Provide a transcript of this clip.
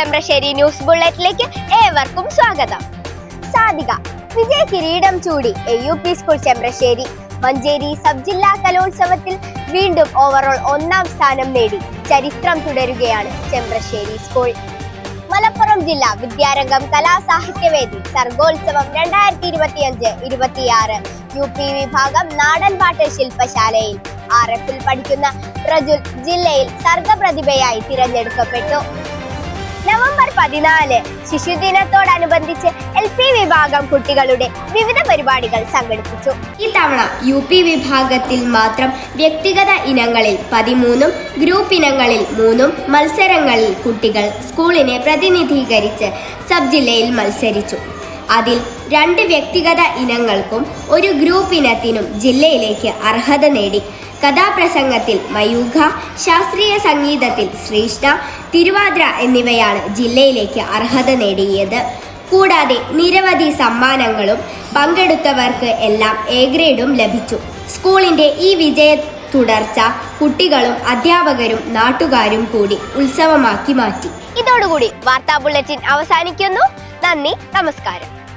Chembrassery news ബുള്ളറ്റിലേക്ക് ഏവർക്കും സ്വാഗതം. സാധിക വിജയ കിരീടം ചൂടി A U P school Chembrassery Manjeri sub ജില്ലാ കലോത്സവത്തിൽ വീണ്ടും ഓവറോൾ ഒന്നാം സ്ഥാനം നേടി. ചരിത്രം തുടരുകയാണ് ചെമ്പ്രശ്ശേരി സ്കൂൾ മലപ്പുറം ജില്ലാ വിദ്യാരംഗം കലാസാഹിത്യവേദി സർഗോത്സവം രണ്ടായിരത്തി ഇരുപത്തിയഞ്ച് ഇരുപത്തിയാറ്. യു പി വിഭാഗം നാടൻപാട്ട് ശില്പശാലയിൽ. ആർ എഫിൽ പഠിക്കുന്ന പ്രജുൽ ജില്ലയിൽ സർഗപ്രതിഭയായി തിരഞ്ഞെടുക്കപ്പെട്ടു. നവംബർ പതിനാല് ശിശുദിനത്തോടനുബന്ധിച്ച് എൽ പി വിഭാഗം കുട്ടികളുടെ വിവിധ പരിപാടികൾ സംഘടിപ്പിച്ചു. ഇത്തവണ യു പി വിഭാഗത്തിൽ മാത്രം വ്യക്തിഗത ഇനങ്ങളിൽ പതിമൂന്നും ഗ്രൂപ്പ് ഇനങ്ങളിൽ മൂന്നും മത്സരങ്ങളിൽ കുട്ടികൾ സ്കൂളിനെ പ്രതിനിധീകരിച്ച് സബ് ജില്ലയിൽ മത്സരിച്ചു. അതിൽ രണ്ട് വ്യക്തിഗത ഇനങ്ങൾക്കും ഒരു ഗ്രൂപ്പ് ഇനത്തിനും ജില്ലയിലേക്ക് അർഹത നേടി. കഥാപ്രസംഗത്തിൽ മയൂഖ ശാസ്ത്രീയ സംഗീതത്തിൽ ശ്രീഷ്ണ തിരുവാതിര എന്നിവയാണ് ജില്ലയിലേക്ക് അർഹത നേടിയത്. കൂടാതെ നിരവധി സമ്മാനങ്ങളും പങ്കെടുത്തവർക്ക് എല്ലാം എ ഗ്രേഡും ലഭിച്ചു. സ്കൂളിന്റെ ഈ വിജയ തുടർച്ച കുട്ടികളും അധ്യാപകരും നാട്ടുകാരും കൂടി ഉത്സവമാക്കി മാറ്റി. ഇതോടുകൂടി വാർത്താ ബുള്ളറ്റിൻ അവസാനിക്കുന്നു. നന്ദി നമസ്കാരം.